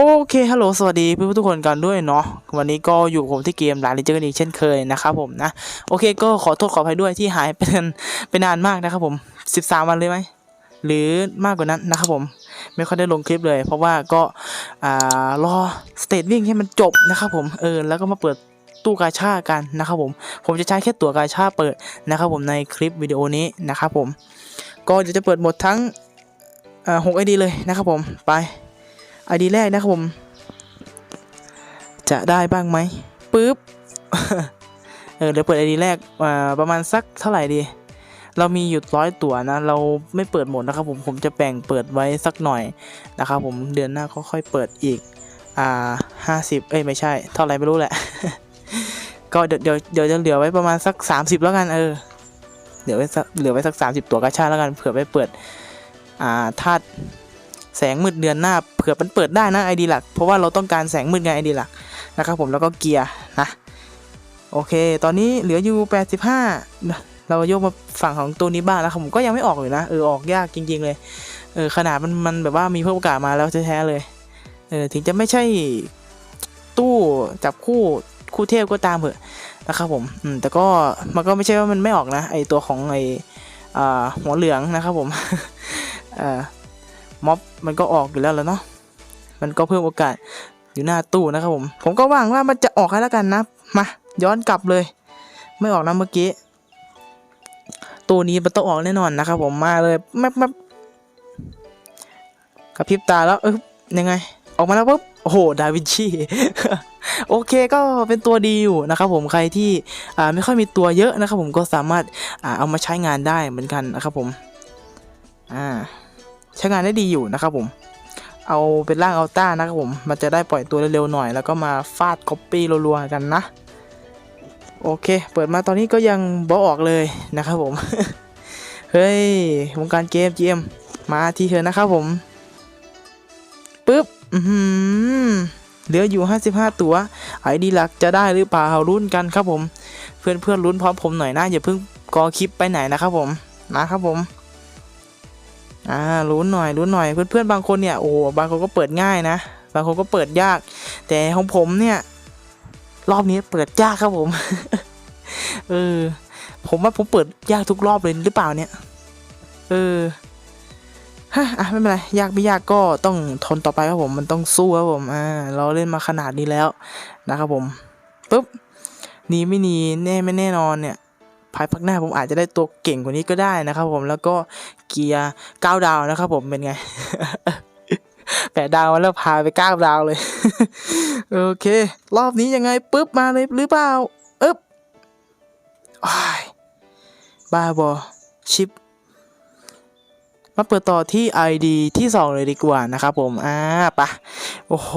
โอเค ฮัลโหล สวัสดีเพื่อนๆทุกคนกันด้วยเนาะ วันนี้ก็อยู่ผมที่เกมร้านลิเจอร์กันอีกเช่นเคยนะครับผมนะ โอเค ก็ขอโทษขออภัยด้วยที่หายไปนไปนานมากนะครับผม 13 วันเลยไหม หรือมากกว่านั้นนะครับผม ไม่ค่อยได้ลงคลิปเลย เพราะว่าก็อ่ารอสเตจวิ่งให้มันจบนะครับผม เออ แล้วก็มาเปิดตู้กาชากันนะครับผม ผมจะใช้แค่ตั๋วกาชาเปิดนะครับผมในคลิปวิดีโอนี้นะครับผม ก็เดี๋ยวจะเปิดหมดทั้งอ่าหกไอดีเลยนะครับผม ไป ไอดีแรกนะครับผม จะได้บ้างไหมปึ๊บ เออเดี๋ยวเปิดไอดีแรกประมาณสักเท่าไหร่ดี เรามีอยู่ร้อยตั๋วนะ เราไม่เปิดหมดนะครับผม ผมจะแบ่งเปิดไว้สักหน่อยนะครับผม เดือนหน้าก็ค่อยเปิดอีก อ่าห้าสิบเอ้ยไม่ใช่ เท่าไหร่ไม่รู้แหละ ก็เดี๋ยวเดี๋ยวเดี๋ยวจะเหลือไว้ประมาณสักสามสิบแล้วกันเออ เหลือไว้สักเหลือไว้สักสามสิบตั๋วกาชาแล้วกัน เผื่อไปเปิด อ่าธาตุ แสงมืดเดือนหน้าเผื่อมันเปิดได้นะไอดีหลัก เพราะว่าเราต้องการแสงมืดไงไอดีหลักนะครับผมแล้วก็เกียร์นะโอเค ตอนนี้เหลืออยู่ 85 เราโยกมาฝั่งของตัวนี้บ้างแล้วครับผมก็ยังไม่ออกเลยนะเออออกยากจริง ๆ เลยเออขนาดมันมันแบบว่ามีเพิ่มโอกาสมาแล้วแท้ๆเลยเออถึงจะไม่ใช่ตู้จับคู่คู่เทพก็ตามเถอะนะครับผมอืมแต่ก็มันก็ไม่ใช่ว่ามันไม่ออกนะไอตัวของไออ่าหัวเหลืองนะครับผมเอ่อ ม็อบมันก็ออกอยู่แล้วแหล้วเนาะมันก็เพิ่มโอกาสอยู่หน้าตู้นะครับผม ผมก็หวังว่ามันจะออกให้แล้วกันนะมาย้อนกลับเลย ไม่ออกนะเมื่อกี้ตัวนี้มันต้องออกแน่นอนนะครับผมมาเลยแมบแมบกระพริบตาแล้วเออยังไง ออกมาแล้วปุ๊บโอ้โหดาวินชีโอเคก็เป็นตัวดีอยู่นะครับผมใครที่อ่าไม่ค่อยมีตัวเยอะนะครับผมก็สามารถอ่าเอามาใช้งานได้เหมือนกันนะครับผมอ่า ใช้งานได้ดีอยู่นะครับผม เอาเป็นร่างอัลต้านะครับผม มันจะได้ปล่อยตัวเร็วๆหน่อย แล้วก็มาฟาดคอปปี้รัวๆกันนะ โอเค เปิดมาตอนนี้ก็ยังบอออกเลยนะครับผม เฮ้ยวงการเกม GM มาทีเถอะนะครับผมปึ๊บเหลืออยู่ 55 ตัว ไอดีหลักจะได้หรือเปล่ารุ่นกันครับผม เพื่อนเพื่อนๆลุ้นพร้อมผมหน่อยนะอย่าเพิ่งกอคลิปไปไหนนะครับผมนะครับผม อ่ารู้หน่อยรู้หน่อยเพื่อนๆบางคนเนี่ยโอ้บางคนก็เปิดง่ายนะ บางคนก็เปิดยาก แต่ของผมเนี่ย รอบนี้เปิดยากครับผมเออผมว่าผมเปิดยากทุกรอบเลยหรือเปล่าเนี่ย เออฮะอะไม่เป็นไรยากไม่ยากก็ต้องทนต่อไปครับผมมันต้องสู้ครับผมอ่าเราเล่นมาขนาดนี้แล้วนะครับผมปุ๊บหนีไม่หนีแน่ไม่แน่นอนเนี่ย ภายภาคหน้าผมอาจจะได้ตัวเก่งกว่านี้ก็ได้นะครับผมแล้วก็เกียร์เก้าดาวนะครับผมเป็นไงแปดดาวแล้วพาไปเก้าดาวเลย โอเค รอบนี้ยังไงปุ๊บมาเลยหรือเปล่าอึ๊บอ้ายบ้าบอชิป มาเปิดต่อที่ ID ที่ 2 เลยดีกว่านะครับผม อ่าปะโอ้โห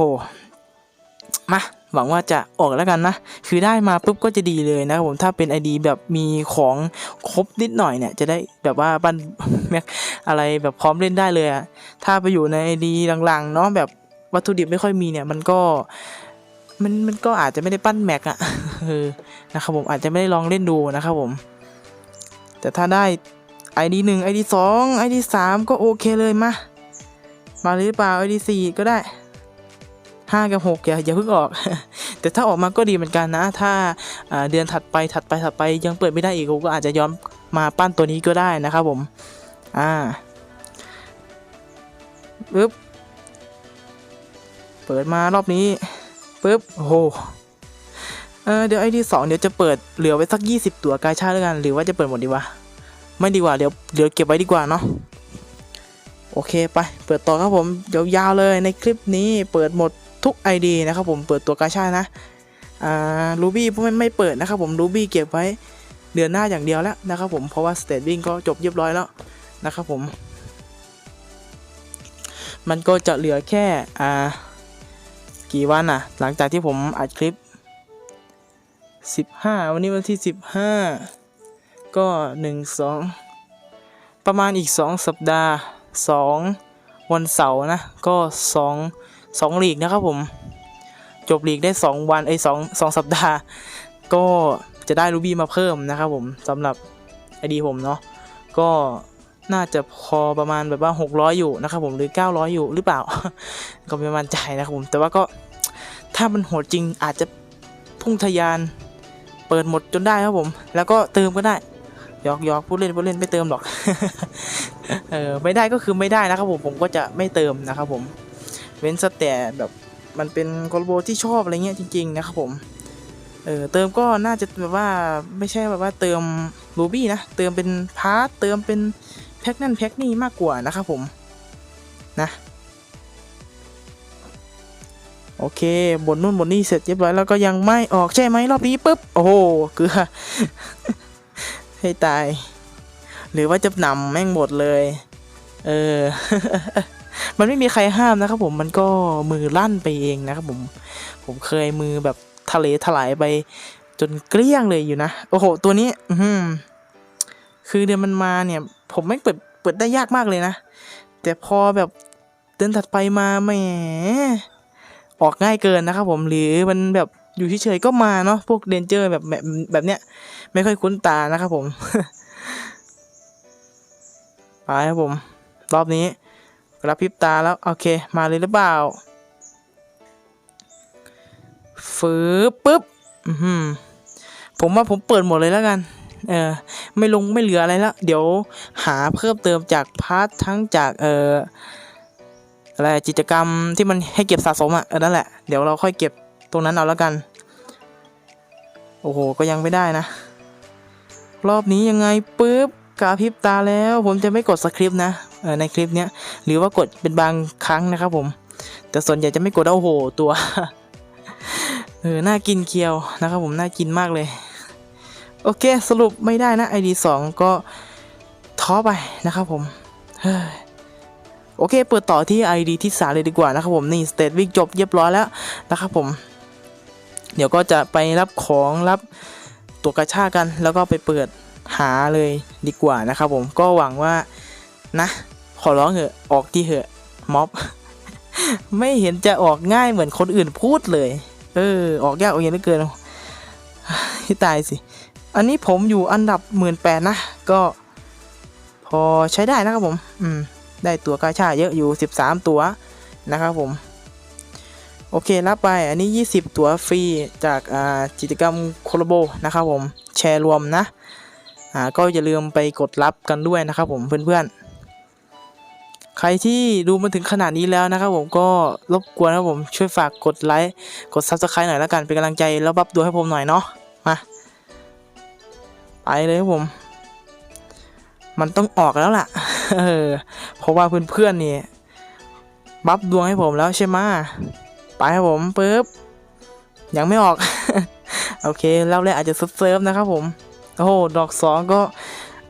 มา หวังว่าจะออกแล้วกันนะ คือได้มาปุ๊บก็จะดีเลยนะครับผมถ้าเป็น ID แบบมีของครบนิดหน่อยเนี่ยจะได้แบบว่าบันแม็กอะไรแบบพร้อมเล่นได้เลยอะถ้าไปอยู่ใน ID หลังๆเนาะแบบวัตถุดิบไม่ค่อยมีเนี่ยมันก็มันมันก็อาจจะไม่ได้ปั้นแม็กอะเออนะครับผมอาจจะไม่ได้ลองเล่นดูนะครับผม แต่ถ้าได้ ID หนึ่ง ID สอง ID สามก็โอเคเลยมามาหรือเปล่า ID สี่ก็ได้ ห้ากับหกอย่าอย่าเพิ่งออก แต่ถ้าออกมาก็ดีเหมือนกันนะ ถ้าเดือนถัดไปถัดไปถัดไปยังเปิดไม่ได้อีกผมก็อาจจะย้อนมาปั้นตัวนี้ก็ได้นะครับผม อ่าปึ๊บ เปิดมารอบนี้ปึ๊บโอ้โหเออเดี๋ยวไอดีสองเดี๋ยวจะเปิดเหลือไว้สัก 20 ตัวกาชาแล้วกัน หรือว่าจะเปิดหมดดีวะ ไม่ดีกว่าเดี๋ยวเดี๋ยวเก็บไว้ดีกว่าเนาะโอเคไป เปิดต่อครับผมยาวๆเลยในคลิปนี้เปิดหมด ทุก ID นะครับผมเปิดตัวกาชานะอ่ารูบี้ไม่ไม่เปิดนะครับผมรูบี้เก็บไว้เดือนหน้าอย่างเดียวแล้วนะครับผมเพราะว่าสเต w วิ่งก็จบเรียบร้อยแล้วนะครับผม มันก็จะเหลือแค่อ่ากี่วันอะ หลังจากที่ผมอัดคลิป 15 วันนี้วันที่ 15 ก็หนึ่งสองประมาณอีกสองสัปดาห์สองวันเสาร์นะ ก็ส องสองลีกนะครับผมจบลีกได้สองวันไอ้สองสองสัปดาห์ ก็จะได้รูบี้มาเพิ่มนะครับผมสำหรับไอดีผมเนาะก็น่าจะพอประมาณแบบว่า 600 อยู่นะครับผมหรือ 900 อยู่หรือเปล่า ก็ไม่มั่นใจนะครับผมแต่ว่าก็ถ้ามันโหดจริงอาจจะพุ่งทะยานเปิดหมดจนได้ครับผม แล้วก็เติมก็ได้หยอกหยอกพูดเล่นพูดเล่นไม่เติมหรอกเออไม่ได้ก็คือไม่ได้นะครับผมผมก็จะไม่เติมนะครับผม เว้นสแต่แบบมันเป็นคอลโบที่ชอบอะไรเงี้ยจริง ๆ นะครับผม เออเติมก็น่าจะแบบว่าไม่ใช่แบบว่าเติมรูบี้นะ เติมเป็นพาร์ทเติมเป็นแพ็กนั่นแพ็กนี่มากกว่านะครับผม นะ โอเคบนนู่นบนนี่เสร็จเรียบร้อยแล้วก็ยังไม่ออกใช่ไหมรอบนี้ปุ๊บ โอ้โหเกลือให้ตาย หรือว่าจะนำแม่งหมดเลย เออ มันไม่มีใครห้ามนะครับผมมันก็มือลั่นไปเองนะครับผม ผมเคยมือแบบทะเลถลายไป จนเกลี้ยงเลยอยู่นะ โอ้โห ตัวนี้ อืคือเดือนมันมาเนี่ย ผมไม่เปิดเปิดได้ยากมากเลยนะ แต่พอแบบเดินถัดไปมาแหมออกง่ายเกินนะครับผมหรือมันแบบอยู่เฉยๆก็มาเนาะพวกเดนเจอร์แบบแบบแบบเนี้ย ไม่ค่อยคุ้นตานะครับผมไปครับผม รอบนี้ กระพริบตาแล้ว โอเค มาเลยหรือเปล่าฟืบปุ๊บผมว่าผมเปิดหมดเลยแล้วกัน เออ ไม่ลงไม่เหลืออะไรแล้วเดี๋ยวหาเพิ่มเติมจากพาร์ททั้งจากเอออะไรกิจกรรมที่มันให้เก็บสะสมอะเออนั่นแหละ เดี๋ยวเราค่อยเก็บตรงนั้นเอาแล้วกัน โอ้โห ก็ยังไม่ได้นะ รอบนี้ยังไงปุ๊บ กระพริบตาแล้ว ผมจะไม่กดสคริปต์นะในคลิปเนี้ยหรือว่ากดเป็นบางครั้งนะครับผม แต่ส่วนใหญ่จะไม่กดเอาโอ้โหตัวเออน่ากินเคียวนะครับผมน่ากินมากเลย โอเคสรุปไม่ได้นะ ID 2 ก็ท้อไปนะครับผมโอเค เปิดต่อที่ ID ที่3เลยดีกว่านะครับผมนี่สเตทวิกจบเรียบร้อยแล้วนะครับผม เดี๋ยวก็จะไปรับของรับตัวกระชากัน แล้วก็ไปเปิด หาเลยดีกว่านะครับผมก็หวังว่านะ ขอร้องเถอะออกที่เหอะม็อบ ไม่เห็นจะออกง่ายเหมือนคนอื่นพูดเลย เออ ออกยากออกเย็นเหลือเกินให้ตายสิ อันนี้ผมอยู่อันดับหมื่นแปดนะ ก็ พอใช้ได้นะครับผม อืม ได้ตัวกาชาเยอะอยู่13ตัวนะครับผม โอเค รับไป อันนี้20ตัวฟรีจากอ่ากิจกรรมโคลโบนะครับผม แชร์รวมนะ อ่าก็อย่าลืมไปกดรับกันด้วยนะครับผมเพื่อนๆ ใครที่ดูมาถึงขนาดนี้แล้วนะครับผมก็รบกวนนะครับผมช่วยฝากกดไลค์กด Subscribe หน่อยแล้วกันเป็นกำลังใจแล้วบับดูให้ผมหน่อยเนาะมาไปเลยครับผม มันต้องออกแล้วล่ะเออเพราะว่าเพื่อนๆนี่บัฟดวงให้ผมแล้วใช่ไหมไปครับผมปึ๊บยังไม่ออก โอเครอบแรกอาจจะซุดเซิร์ฟนะครับผม อ้โหดอกสองก็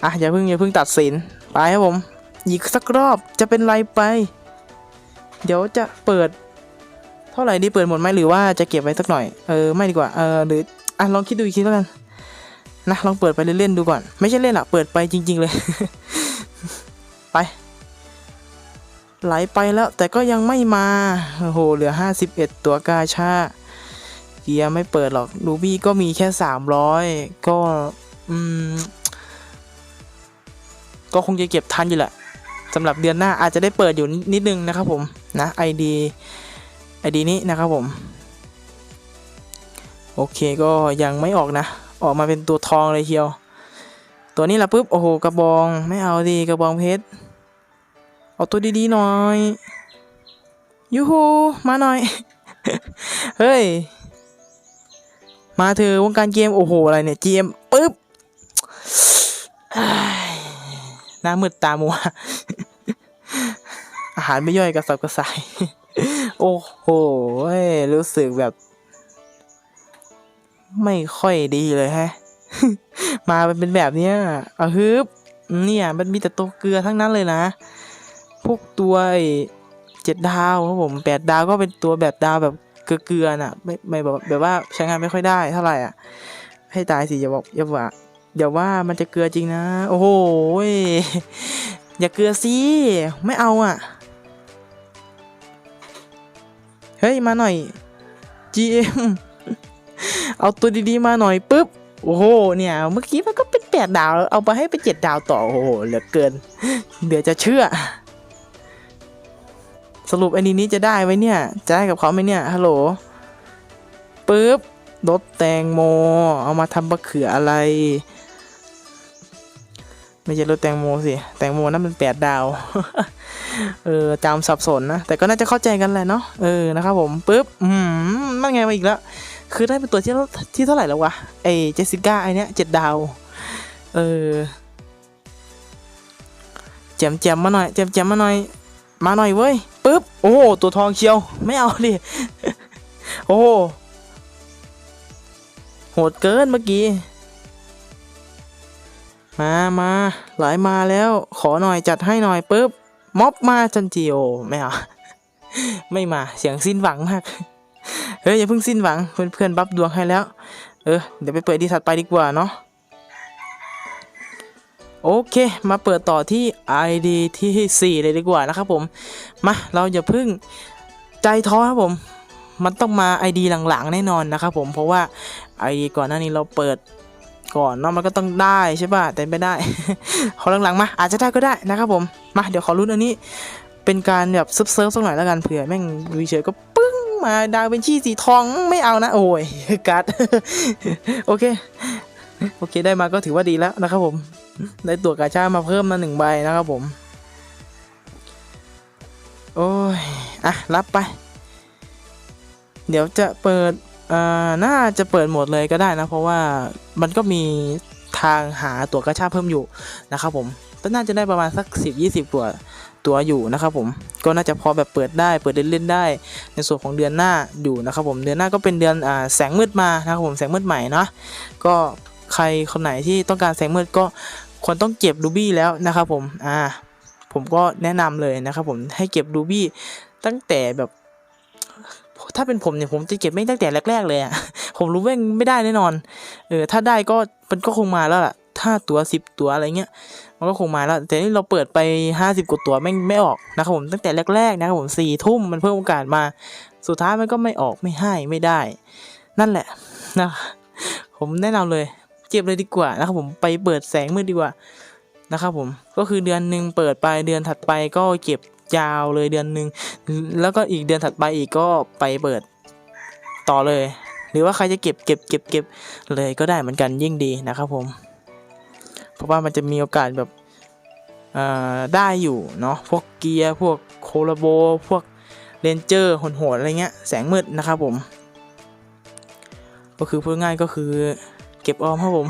อะอย่าเพิ่งอย่าเพิ่งตัดสินไปครับผมอีกสักรอบจะเป็นไรไป เดี๋ยวจะเปิด เท่าไหร่ดีเปิดหมดไหมหรือว่าจะเก็บไว้สักหน่อยเออไม่ดีกว่าเออหรืออะลองคิดดูอีกทีแล้วกันนะลองเปิดไปเล่นๆดูก่อน ไม่ใช่เล่นอะเปิดไปจริง ๆ เลย ไป ไหลไปแล้วแต่ก็ยังไม่มาโอ้โหเหลือ 51 ตัวกาชาเกียร์ไม่เปิดหรอกรูบี้ก็มีแค่ 300 ก็อืม ก็คงจะเก็บทันอยู่แหละสำหรับเดือนหน้าอาจจะได้เปิดอยู่นิดนึงนะครับผมนะ ID ID นี้นะครับผม โอเคก็ยังไม่ออกนะ ออกมาเป็นตัวทองเลยเชียว ตัวนี้ละปุ๊บ โอ้โห กระบองไม่เอาดีกระบองเพชรเอาตัวดีๆหน่อยยูฮูมาหน่อย เฮ้ย มาเธอวงการเกม โอ้โห อะไรเนี่ย GM ปุ๊บ หน้ามืดตามัว อาหารไม่ย่อยกระสับกระส่าย โอ้โห รู้สึกแบบ ไม่ค่อยดีเลยแฮะ มาเป็นแบบเนี้ยเอาฮึบเนี่ยมันมีแต่ตัวเกลือทั้งนั้นเลยนะ พวกตัวเจ็ดดาวครับผมแปดดาวก็เป็นตัวแบบดาวแบบเกลือๆน่ะ ไม่ไม่แบบแบบว่าใช้งานไม่ค่อยได้เท่าไหร่อะ ให้ตายสิอย่าบอกอย่าว่าอย่าว่ามันจะเกลือจริงนะ โอ้โหอย่าเกลือสิไม่เอาอะ เฮ้ย มาหน่อย GM เอาตัวดีๆมาหน่อยปุ๊บโอ้โห เนี่ย เมื่อกี้มันก็เป็นแปดดาว เอาไปให้ไปเจ็ดดาวต่อ โอ้โห เหลือเกิน เดี๋ยวจะเชื่อ สรุปไอ้นี้นี้จะได้ไหมเนี่ย จะได้กับเขาไหมเนี่ย ฮัลโหล ปึ๊บรถแตงโม เอามาทำมะเขืออะไร ไม่ใช่รถแตงโมสิ แตงโมนั่นมันแปดดาว เออจำสับสนนะ แต่ก็น่าจะเข้าใจกันแหละเนาะ เออ นะครับผมปึ๊บ อืมนั่นไงมาอีกแล้ว คือได้เป็นตัวที่ที่เท่าไหร่แล้ววะ ไอเจสสิก้าไอเนี้ยเจ็ดดาว เออแจมแจมมาหน่อยแจมแจมมาหน่อย มาหน่อยเว้ยปึ๊บ โอ้ ตัวทองเชียว ไม่เอาดิ โอ้ โหโหดเกินเมื่อกี้ มามาไหลมาแล้ว ขอหน่อยจัดให้หน่อยปุ๊บม็อบมาจันจีโอไม่เอาไม่มาเสียงสิ้นหวังมากเฮ้ยอย่าเพิ่งสิ้นหวังเพื่อนๆบัฟดวงให้แล้ว เออเดี๋ยวไปเปิดดีถัดไปดีกว่าเนาะโอเค มาเปิดต่อที่ ID ที่ 4 เลยดีกว่านะครับผม มาเราอย่าพิ่งใจท้อครับผม มันต้องมา ID หลังๆ แน่นอนนะครับผมเพราะว่า ID ก่อนหน้านี้เราเปิด ก่อนเนาะมันก็ต้องได้ใช่ป่ะแต่ไม่ได้ขอหลังๆมาอาจจะได้ก็ได้นะครับผมมาเดี๋ยวขอรุ้นอันนี้เป็นการแบบซึบเซิร์ฟสักหน่อยแล้วกันเผื่อแม่งวีเฉยก็ปึ้งมาดาวเป็นชี่สีทองไม่เอานะ โอ้ยกาดโอเคโอเคได้มาก็ถือว่าดีแล้วนะครับผม ได้ตัวกาชามาเพิ่มมาหนึ่งใบนะครับผม โอ้ย อะ รับไป เดี๋ยวจะเปิด น่าจะเปิดหมดเลยก็ได้นะ เพราะว่ามันก็มีทางหาตั๋วกระชาเพิ่มอยู่นะครับผมก็น่าจะได้ประมาณสัก 10 20 ตัวตัวอยู่นะครับผมก็น่าจะพอแบบเปิดได้เปิดเล่นๆได้ ในส่วนของเดือนหน้าอยู่นะครับผมเดือนหน้าก็เป็นเดือนอแสงมืดมานะครับผมแสงมืดใหม่เนาะก็ใครคนไหนที่ต้องการแสงมืดก็ควรต้องเก็บรูบี้แล้วนะครับผมอ่าผมก็แนะนำเลยนะครับผมให้เก็บรูบี้ตั้งแต่แบบ ถ้าเป็นผมเนี่ยผมจะเก็บไม่งตั้งแต่แรก ๆ เลยอะผมรู้ว่าไม่ได้แน่นอน เออถ้าได้ก็มันก็คงมาแล้วล่ะ ถ้าตัวสิบตัวอะไรเงี้ยมันก็คงมาแล้ว แต่นี่เราเปิดไปห้าสิบกว่าตัวไม่งไม่ออกนะครับผมตั้งแต่แรกๆนะครับผมสี่ทุ่มมันเพิ่มโอกาสมา สุดท้ายมันก็ไม่ออกไม่ให้ไม่ได้ นั่นแหละนะผมแนะนำเลย เก็บเลยดีกว่านะครับผมไปเปิดแสงมืดดีกว่า นะครับผมก็คือเดือนหนึ่งเปิดไปเดือนถัดไปก็เก็บยาวเลยเดือนหนึ่งแล้วก็อีกเดือนถัดไปอีกก็ไปเปิดต่อเลย หรือว่าใครจะเก็บเก็บเก็บเก็บเลยก็ได้เหมือนกันยิ่งดีนะครับผม เพราะว่ามันจะมีโอกาสแบบเอ่อได้อยู่เนาะพวกเกียร์พวกโคลาโบพวกเรนเจอร์โหดๆอะไรเงี้ยแสงมืดนะครับผม ก็คือพูดง่ายก็คือ เก็บออมครับผม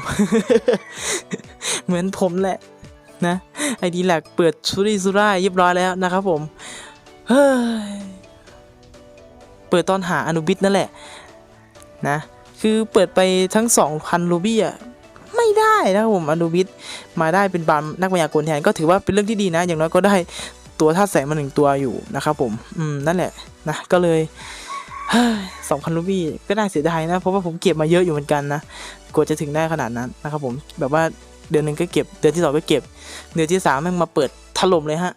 เหมือนผมแหละ นะไอดีหลักเปิดซูริซูร่ายเรียบร้อยแล้วนะครับผม เฮ้ย เปิดตอนหาอนุบิตนั่นแหละ นะ คือเปิดไปทั้ง 2,000รูบี้อะไม่ได้นะครับผมอนุบิตมาได้เป็นบามนักมายากลแทนก็ถือว่าเป็นเรื่องที่ดีนะ อย่างน้อยก็ได้ตัวธาตุแสงมาหนึ่งตัวอยู่นะครับผม อืม นั่นแหละนะ ก็เลยสองพันรูบี้ก็น่าเสียดายนะ เพราะว่าผมเก็บมาเยอะอยู่เหมือนกันนะกว่าจะถึงได้ขนาดนั้นนะครับผม แบบว่า เดือนหนึ่งก็เก็บ เดือนที่สองก็เก็บ เดือนที่สามแม่งมาเปิดถล่มเลยฮะ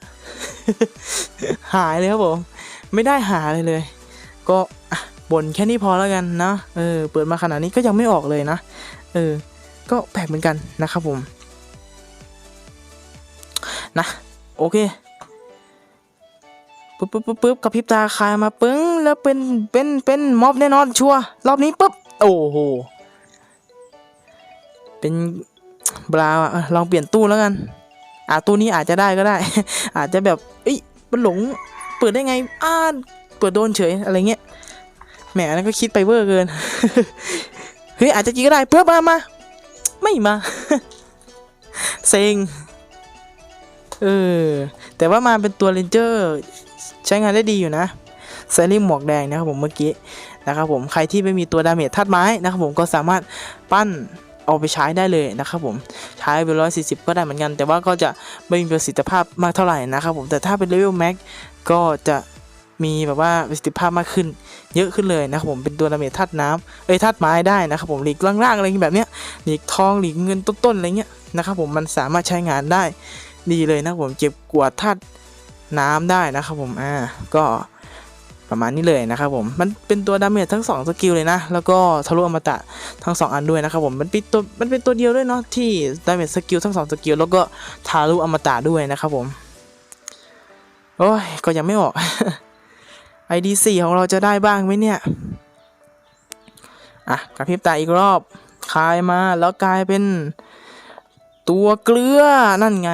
หายเลยครับผม ไม่ได้หาเลยเลย ก็บ่นแค่นี้พอแล้วกันนะ เออ เปิดมาขนาดนี้ก็ยังไม่ออกเลยนะ เออ ก็แปลกเหมือนกันนะครับผม นะ โอเคปุ๊บปุ๊บปุ๊บปุ๊บกระพริบตาคายมาปึ้ง แล้วเป็น เป็น เป็นม็อบแน่นอนชัวร์รอบนี้ปุ๊บ โอ้โห เป็น บราวอะลองเปลี่ยนตู้แล้วกัน อ่าตู้นี้อาจจะได้ก็ได้ อาจจะแบบเอ้ยมันหลงเปิดได้ไงอ้าเปิดโดนเฉยอะไรเงี้ยแหมอันนั้นก็คิดไปเวอร์เกินเฮ้ยอาจจะจริงก็ได้เพิ่มมามาไม่มาเซ็งเออแต่ว่ามาเป็นตัวเรนเจอร์ใช้งานได้ดีอยู่นะใส่ริมหมวกแดงนะครับผมเมื่อกี้นะครับผมใครที่ไม่มีตัวดาเมจธาตุไม้นะครับผมก็สามารถปั้น เอาไปใช้ได้เลยนะครับผมใช้ไปร้อยสี่สิบก็ได้เหมือนกัน แต่ว่าก็จะไม่มีประสิทธิภาพมากเท่าไหร่นะครับผมแต่ถ้าเป็นเลเวลแม็กก็จะมีแบบว่าประสิทธิภาพมากขึ้น เยอะขึ้นเลยนะครับผมเป็นตัวดาเมจธาตุน้ำเอ้ยธาตุไม้ได้นะครับผมหลีกล่างๆอะไรแบบเนี้ยหลีกทองหลีกเงินต้นๆอะไรเงี้ยนะครับผมมันสามารถใช้งานได้ดีเลยนะครับผมเก็บกวาดธาตุน้ำได้นะครับผมอ่าก็ ประมาณนี้เลยนะครับผม มันเป็นตัวดาเมจทั้ง 2 สกิลเลยนะ แล้วก็ทะลุอมตะทั้ง 2 อันด้วยนะครับผม มันเป็นตัว มันเป็นตัวเดียวด้วยเนาะที่ดาเมจสกิลทั้ง 2 สกิลแล้วก็ทะลุอมตะด้วยนะครับผม โอ้ย ก็ยังไม่ออก ID 4 ของเราจะได้บ้างไหมเนี่ย อะกระพริบตาอีกรอบคลายมาแล้วกลายเป็นตัวเกลือ นั่นไง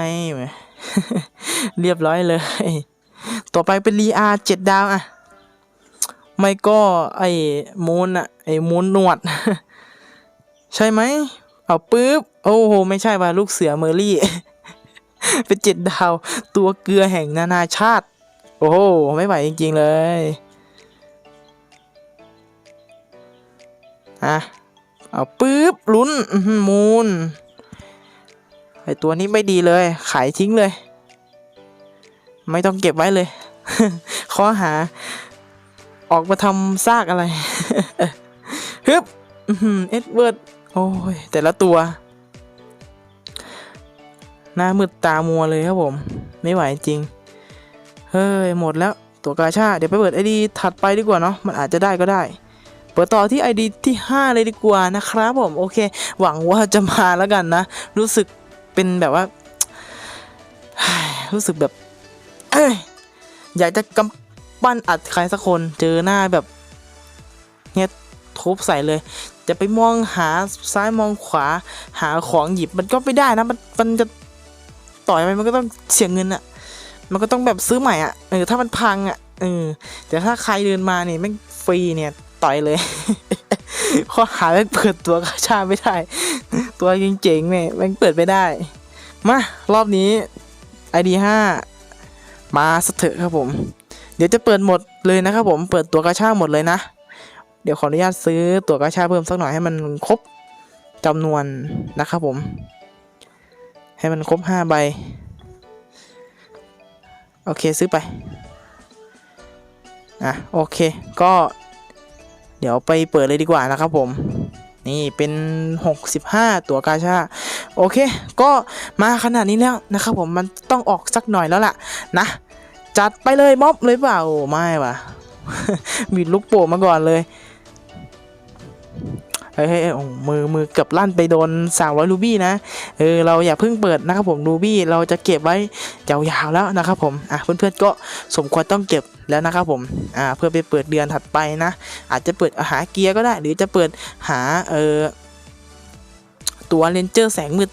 เรียบร้อยเลย ต่อไปเป็นรีอาเจ็ดดาวอะ ไม่ก็ไอ้มูนอะไอ้มูนหนวด ใช่ไหม เอาปุ๊บ โอ้โห ไม่ใช่ว่าลูกเสือเมอรี่ เป็นเจ็ดดาว ตัวเกลือแห่งนานาชาติ โอ้โห ไม่ไหวจริง ๆ เลยอะเอาปุ๊บลุ้นมูนไอตัวนี้ไม่ดีเลย ขายทิ้งเลย ไม่ต้องเก็บไว้เลย ข้อหา ออกมาทำซากอะไรฮึบเอ็ดเวิร์ด โอ้ย แต่ละตัว หน้ามืดตามัวเลยครับผม ไม่ไหวจริง เฮ้ย หมดแล้ว ตัวกาชา เดี๋ยวไปเปิดไอดีถัดไปดีกว่าเนาะ มันอาจจะได้ก็ได้ เปิดต่อที่ ID ที่ 5 เลยดีกว่านะครับผม โอเค หวังว่าจะมาแล้วกันนะ รู้สึกเป็นแบบว่า รู้สึกแบบเอ้ยอยากจะกำ ปั้นอัดใครสักคนเจอหน้าแบบเนี่ยทุบใส่เลย จะไปมองหาซ้ายมองขวา หาของหยิบมันก็ไม่ได้นะ มันมันจะต่อยไปมันก็ต้องเสียเงินอะมันก็ต้องแบบซื้อใหม่อะเออถ้ามันพังอะเออแต่ถ้าใครเดินมาเนี่ยแม่งฟรีเนี่ยต่อยเลยข้อหาแม่งเปิดตัวกระชาไม่ได้ ตัวเจ๋งๆเนี่ยแม่งเปิดไม่ได้ มารอบนี้ ID 5มาสเถอะครับผม ดี๋ยวจะเปิดหมดเลยนะครับผมเปิดตัวกระชาหมดเลยนะ เดี๋ยวขออนุญาตซื้อตัวกระชาเพิ่มสักหน่อยให้มันครบจำนวนนะครับผม ให้มันครบ5ใบโอเคซื้อไปอะโอเคก็ เดี๋ยวไปเปิดเลยดีกว่านะครับผมนี่เป็น 65 ตัวกาชา โอเค ก็มาขนาดนี้แล้วนะครับผมมันต้องออกสักหน่อยแล้วล่ะนะ จัดไปเลยม็อบเลยเปล่าไม่ว่ะมีลูกโป่งมาก่อนเลยเฮ้ยเฮ้ยเฮ้ยโอ้มือมือเกือบลั่นไปโดน300รูบี้นะเออเราอย่าเพิ่งเปิดนะครับผมรูบี้เราจะเก็บไว้ยาวๆแล้วนะครับผมอะเพื่อนๆก็สมควรต้องเก็บแล้วนะครับผมอ่าเพื่อไปเปิดเดือนถัดไปนะ อาจจะเปิดหาเกียร์ก็ได้ หรือจะเปิดหาเออตัวเลนเจอร์แสงมืด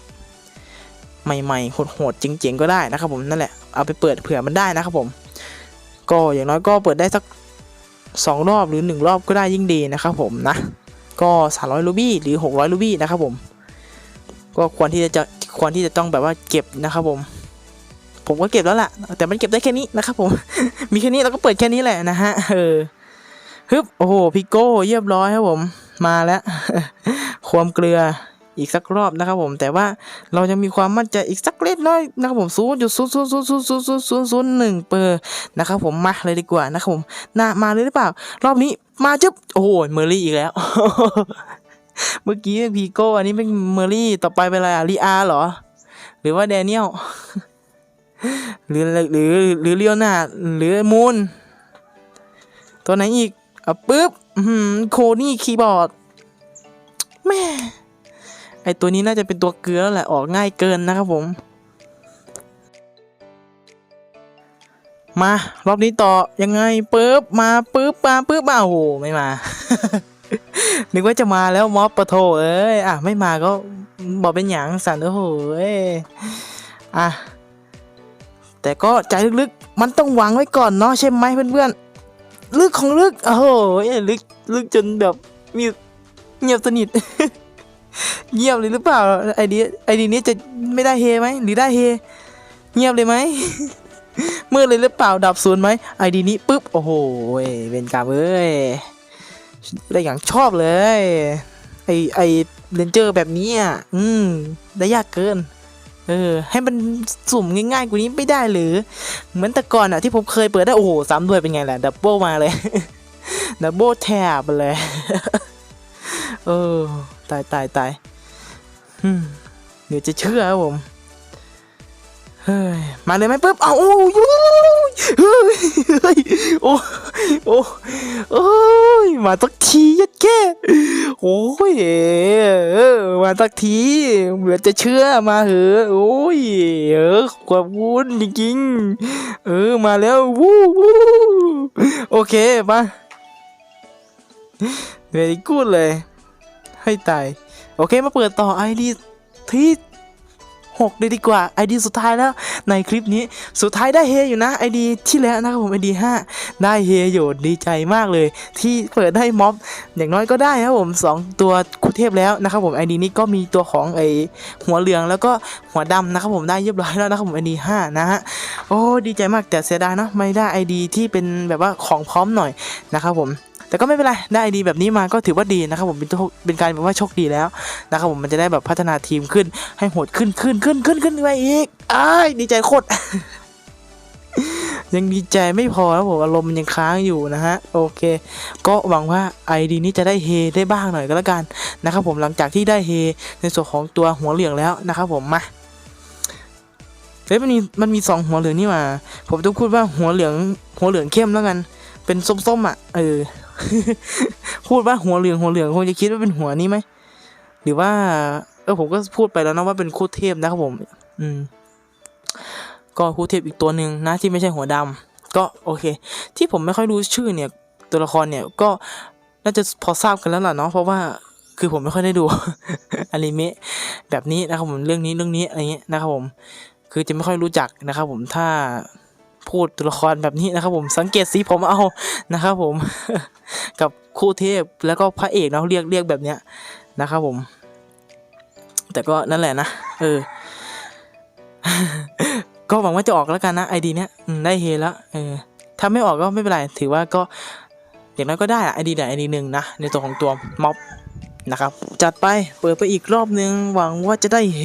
ใหม่ๆโหดๆเจ๋งๆก็ได้นะครับผมนั่นแหละเอาไปเปิดเผื่อมันได้นะครับผม ก็อย่างน้อยก็เปิดได้สักสองรอบหรือหนึ่งรอบก็ได้ยิ่งดีนะครับผมนะก็300รูบี้หรือ 600รูบี้นะครับผมก็ควรที่จะควรที่จะต้องแบบว่าเก็บนะครับผม ผมก็เก็บแล้วล่ะ แต่มันเก็บได้แค่นี้นะครับผม มีแค่นี้เราก็เปิดแค่นี้แหละนะฮะเออฮึบโอ้โหพิโก้เรียบร้อยครับผม มาแล้ว ความเกลือ อีกสักรอบนะครับผมแต่ว่าเราจะมีความมั่นใจอีกสักเล็กน้อยนะครับผมศูนย์จุดศูนย์ศูนย์ศูนย์ศูนย์ศูนย์ศูนย์ศูนย์ศูนย์หนึ่งเปอร์นะครับผมมาเลยดีกว่านะครับผมน่ามาเลยหรือเปล่า รอบนี้มาจึ๊บโอ้โหเมอร์รี่อีกแล้ว เมื่อกี้พีโก้อันนี้เป็นเมอร์รี่ต่อไปเป็นอะไรอะลีอาเหรอ หรือว่าแดเนียลหรือหรือหรือเลียวนาหรือมูนตัวไหนอีกอะปึ๊บโคนี่คีย์บอร์ดแม่ อตัวนี้น่าจะเป็นตัวเกลือแล้วแหละออกง่ายเกินนะครับผม มารอบนี้ต่อยังไงปึ๊บมาปึ๊บมาปึ๊บมาโอ้โหไม่มา นึกว่าจะมาแล้วม็อบปะโถเอ้ยอะไม่มาก็บอกเป็นหยังสันโอ้โหอะแต่ก็ใจลึกๆ มันต้องหวังไว้ก่อนเนาะใช่ไหมเพื่อนๆ ลึกของลึก โอ้โหลึกลึกจนแบบมีเงียบสนิท เงียบเลยหรือเปล่าไอเดียไอเดียนี้จะไม่ได้เฮไหมหรือได้เฮเงียบเลยไหมเมืดเลยหรือเปล่าดับศูนย์ไหมไอดีนี้ปุ๊บโอ้โหเวนกรรมเอ้ยได้อย่างชอบเลยไอไอเรนเจอร์แบบนี้อะอืมได้ยากเกินเออให้มันสุ่มง่ายๆกว่านี้ไม่ได้หรือ เหมือนแต่ก่อนอะที่ผมเคยเปิดได้โอ้โหซ้ำด้วยเป็นไงล่ะดับเบิลมาเลยดับเบิลแทบเลยเออ ตายตายตายเดี๋ยวจะเชื่อครับผม เฮ้ย มาเลยไหมปุ๊บเอาโอ้ยเฮ้ยโอ้โอ้โอ้ยมาสักทียัดแก่โอ้ยเออมาสักทีเหมือจะเชื่อมาเหอะโอ้ยเออขอบคุณจริงๆเออมาแล้ววู้วู้โอเคมาเวลีกูดเลย ให้ตาย โอเคมาเปิดต่อไอดีที่หกเลยดีกว่าไอดีสุดท้ายแล้วในคลิปนี้สุดท้ายได้เฮอยู่นะไอดีที่แล้วนะครับผมไอดีห้าได้เฮอยู่ดีใจมากเลย ที่เปิดได้ม็อบอย่างน้อยก็ได้ครับผมสองตัวคุเทพแล้วนะครับผมไอดีนี้ก็มีตัวของไอหัวเหลืองแล้วก็หัวดำนะครับผมได้เรียบร้อยแล้วนะครับผมไอดีห้านะฮะโอ้ดีใจมากแต่เสียดายเนาะไม่ได้ไอดีที่เป็นแบบว่าของพร้อมหน่อยนะครับผม แต่ก็ไม่เป็นไรได้ดีแบบนี้มาก็ถือว่าดีนะครับผมเป็นโชคเป็นการแบบว่าโชคดีแล้วนะครับผมมันจะได้แบบพัฒนาทีมขึ้นให้โหดขึ้นขึ้นขึ้นขึ้นขึ้นไปอีกอ้ายดีใจโคตรยังดีใจไม่พอแล้วผมอารมณ์มันยังค้างอยู่นะฮะโอเค ก็หวังว่าไอดีนี้จะได้เฮได้บ้างหน่อยก็แล้วกันนะครับผมหลังจากที่ได้เฮในส่วนของตัวหัวเหลืองแล้วนะครับผมมาเฮ้ยมันมีมันมีสองหัวเหลืองนี่หว่าผมต้องพูดว่าหัวเหลืองหัวเหลืองเข้มแล้วกัน เป็นส้มๆอะเออ พูดว่าหัวเหลืองหัวเหลืองคงจะคิดว่าเป็นหัวนี้ไหมหรือว่าเออผมก็พูดไปแล้วนะว่าเป็นคู่เทพนะครับผม อืม ก็คู่เทพอีกตัวหนึ่งนะที่ไม่ใช่หัวดำก็โอเค ที่ผมไม่ค่อยรู้ชื่อเนี่ย ตัวละครเนี่ยก็น่าจะพอทราบกันแล้วล่ะเนาะเพราะว่าคือผมไม่ค่อยได้ดูอนิเมะแบบนี้นะครับผมเรื่องนี้เรื่องนี้อะไรเงี้ยนะครับผม คือจะไม่ค่อยรู้จักนะครับผมถ้า พูดตัวละครแบบนี้นะครับผมสังเกตสีผมเอานะครับผมกับคู่เทพแล้วก็พระเอกเนาะเรียกเรียกแบบเนี้ยนะครับผม แต่ก็นั่นแหละนะเออ ก็หวังว่าจะออกแล้วกันนะไอดีเนี้ยได้เฮแล้วเออถ้าไม่ออกก็ไม่เป็นไร ถือว่าก็อย่างน้อยก็ได้อะไอดีไหนไอดีหนึ่งนะ ในตัวของตัวม็อบนะครับ จัดไปเปิดไปอีกรอบนึง หวังว่าจะได้เฮ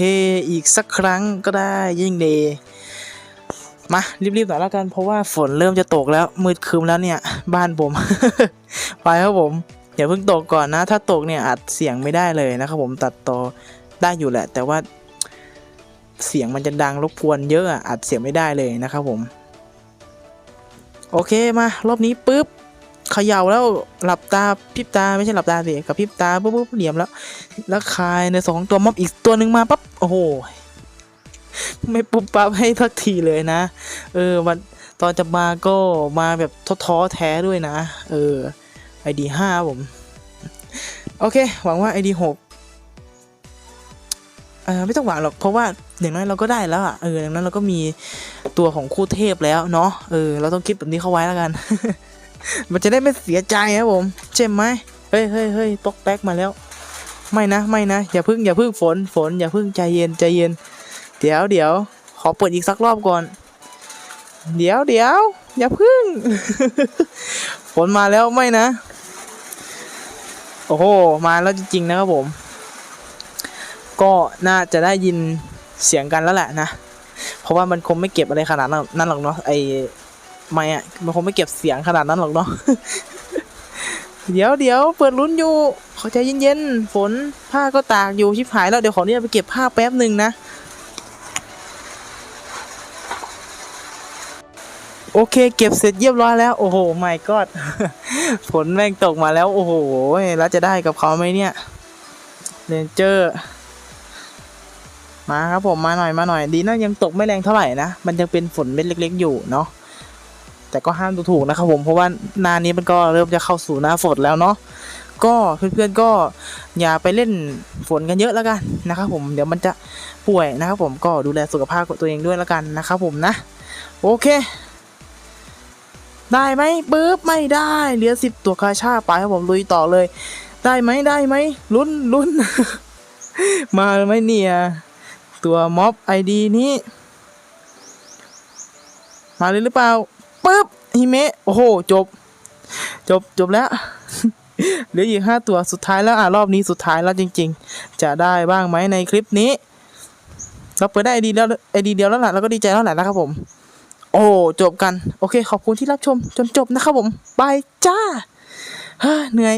อีกสักครั้งก็ได้ยิ่งดี มารีบๆหน่อยแล้วกันเพราะว่าฝนเริ่มจะตกแล้วมืดครึมแล้วเนี่ย บ้านผมไปครับผมอย่าเพิ่งตกก่อนนะ ถ้าตกเนี่ยอัดเสียงไม่ได้เลยนะครับผมตัดต่อได้อยู่แหละ แต่ว่าเสียงมันจะดังรบกวนเยอะอัดเสียงไม่ได้เลยนะครับผม โอเคมารอบนี้ปุ๊บเขย่าแล้วหลับตาพริบตาไม่ใช่หลับตาสิกับพริบตาปุ๊บปุ๊บเหลี่ยมแล้ว แล้วคายในสองตัวม็อบอีกตัวหนึ่งมาปั๊บโอ้โห ไม่ปุ๊บปั๊บให้ทักทีเลยนะ เออวันตอนจะมาก็มาแบบท้อๆแท้ด้วยนะ เออไอดีห้าผม โอเค หวังว่าไอดีหกเออไม่ต้องหวังหรอกเพราะว่าอย่างน้อยเราก็ได้แล้วอะเอออย่างนั้นเราก็มีตัวของคู่เทพแล้วเนาะเออเราต้องคิดแบบนี้เข้าไว้แล้วกัน มันจะได้ไม่เสียใจครับผมใช่ไหมเฮ้ยเฮ้ยเฮ้ยตกแตกมาแล้ว ไม่นะไม่นะอย่าพึ่งอย่าพึ่งฝนฝนอย่าพึ่งใจเย็นใจเย็น เดี๋ยวเดี๋ยวขอเปิดอีกสักรอบก่อน เดี๋ยวเดี๋ยวอย่าพึ่งฝนมาแล้วไม่นะ โอ้โห มาแล้วจริงๆนะครับผม ก็น่าจะได้ยินเสียงกันแล้วแหละนะ เพราะว่ามันคงไม่เก็บอะไรขนาดนั้นหรอกเนาะไอ้ไม่อะมันคงไม่เก็บเสียงขนาดนั้นหรอกเนาะเดี๋ยวเดี๋ยวเปิดลุ้นอยู่ ขอใจเย็นๆ ฝนผ้าก็ตากอยู่ชิบหายแล้ว เดี๋ยวขอเนี่ยไปเก็บผ้าแป๊บหนึ่งนะ โอเค เก็บเสร็จเรียบร้อยแล้ว โอ้โหไม่กอดฝนแม่งตกมาแล้ว โอ้โหแล้วจะได้กับเขาไหมเนี่ยเรนเจอร์มาครับผมมาหน่อยมาหน่อยดีนะยังตกไม่แรงเท่าไหร่นะ มันยังเป็นฝนเม็ดเล็ก ๆ อยู่เนาะแต่ก็ห้ามดูถูกนะครับผมเพราะว่านานี้มันก็เริ่มจะเข้าสู่หน้าฝนแล้วเนาะก็เพื่อนๆก็อย่าไปเล่นฝนกันเยอะแล้วกันนะครับผมเดี๋ยวมันจะป่วยนะครับผมก็ดูแลสุขภาพตัวเองด้วยแล้วกันนะครับผมนะ โอเค ได้ไหมปึ๊บไม่ได้เหลือสิบตัวคาชาไปครับผมลุยต่อเลย ได้ไหมได้ไหมลุ้นลุ้น มาไหมเนี่ย ตัวม็อบไอดีนี้ มาเลยหรือเปล่าปึ๊บฮิเมะโอ้โห จบ จบจบแล้วเหลืออีกห้าตัวสุดท้ายแล้วอะรอบนี้สุดท้ายแล้วจริง ๆ จะได้บ้างไหมในคลิปนี้ เราเปิดได้ไอดีแล้วไอดีเดียวแล้วแหละเราก็ดีใจแล้วแหละนะครับผม โอ้จบกัน โอเค ขอบคุณที่รับชมจนจบนะครับผมบายจ้าเฮ้ยเหนื่อย